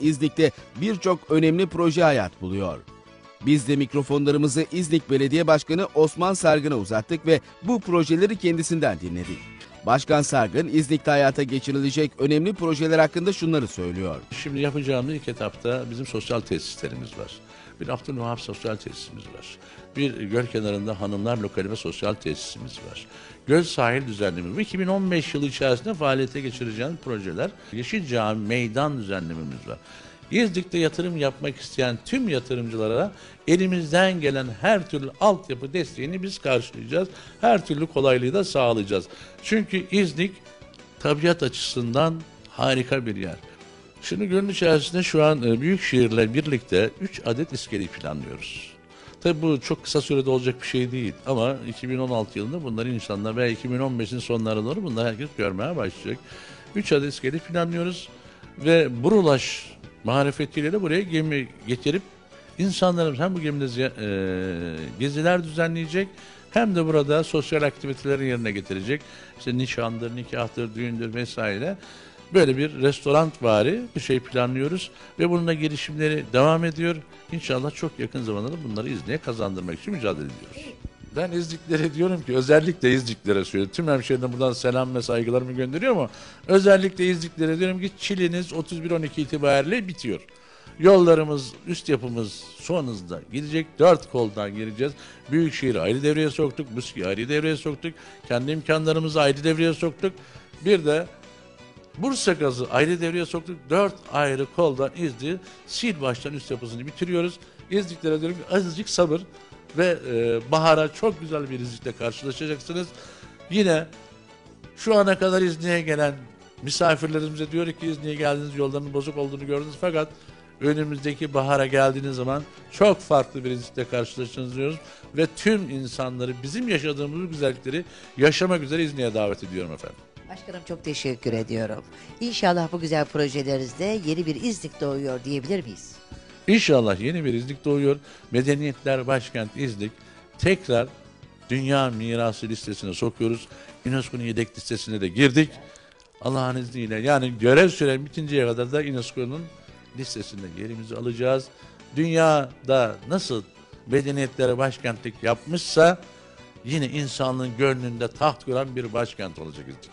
İznik'te birçok önemli proje hayat buluyor. Biz de mikrofonlarımızı İznik Belediye Başkanı Osman Sargın'a uzattık ve bu projeleri kendisinden dinledik. Başkan Sargın, İznik'te hayata geçirilecek önemli projeler hakkında şunları söylüyor. Şimdi yapacağımız ilk etapta bizim sosyal tesislerimiz var. Bir Abdülvahap sosyal tesisimiz var. Bir göl kenarında hanımlar lokali ve sosyal tesisimiz var. Göl sahil düzenlememiz. Bu 2015 yılı içerisinde faaliyete geçireceğimiz projeler. Yeşil Cami meydan düzenlememiz var. İznik'te yatırım yapmak isteyen tüm yatırımcılara elimizden gelen her türlü altyapı desteğini biz karşılayacağız. Her türlü kolaylığı da sağlayacağız. Çünkü İznik tabiat açısından harika bir yer. Şimdi gönül içerisinde şu an e, büyük şehirle birlikte 3 adet iskeleyi planlıyoruz. Tabi bu çok kısa sürede olacak bir şey değil ama 2016 yılında bunları insanlar veya 2015'in sonlarına doğru bunları herkes görmeye başlayacak. 3 adet iskele planlıyoruz ve Burulaş marifetiyle de buraya gemi getirip insanlarımız hem bu gemide e, geziler düzenleyecek hem de burada sosyal aktivitelerin yerine getirecek. İşte nişandır, nikahtır, düğündür vesaire. Böyle bir restoran vari bir şey planlıyoruz ve bunun da gelişimleri devam ediyor. İnşallah çok yakın zamanda da bunları İznik'e kazandırmak için mücadele ediyoruz. Ben İzniklere diyorum ki özellikle İzniklere söylüyorum. Tüm hemşehrilerime buradan selam ve saygılarımı gönderiyorum ama özellikle İzniklere diyorum ki Çiliniz 31-12 itibariyle bitiyor. Yollarımız, üst yapımız son hızda gidecek. Dört koldan gireceğiz. Büyükşehir'i ayrı devreye soktuk. Müski'yi ayrı devreye soktuk. Kendi imkanlarımızı ayrı devreye soktuk. Bir de Bursa gazı ayrı devreye soktuk. Dört ayrı koldan İznik'i sil baştan üst yapısını bitiriyoruz. İzniklere diyorum ki azıcık sabır ve e, bahara çok güzel bir İznik'le karşılaşacaksınız. Yine şu ana kadar İznik'e gelen misafirlerimize diyor ki İznik'e geldiniz yolların bozuk olduğunu gördünüz fakat önümüzdeki bahara geldiğiniz zaman çok farklı bir İznik'le karşılaşacağınızı diyoruz ve tüm insanları bizim yaşadığımız güzellikleri yaşamak üzere İznik'e davet ediyorum efendim. Başkanım çok teşekkür ediyorum. İnşallah bu güzel projelerinizde yeni bir İznik doğuyor diyebilir miyiz? İnşallah yeni bir İznik doğuyor. Medeniyetler Başkent İznik tekrar Dünya Mirası listesine sokuyoruz. UNESCO'nun yedek listesine de girdik. Allah'ın izniyle yani görev süren bitinceye kadar da UNESCO'nun listesinde yerimizi alacağız. Dünyada nasıl medeniyetlere başkentlik yapmışsa yine insanlığın gönlünde taht kuran bir başkent olacak İznik.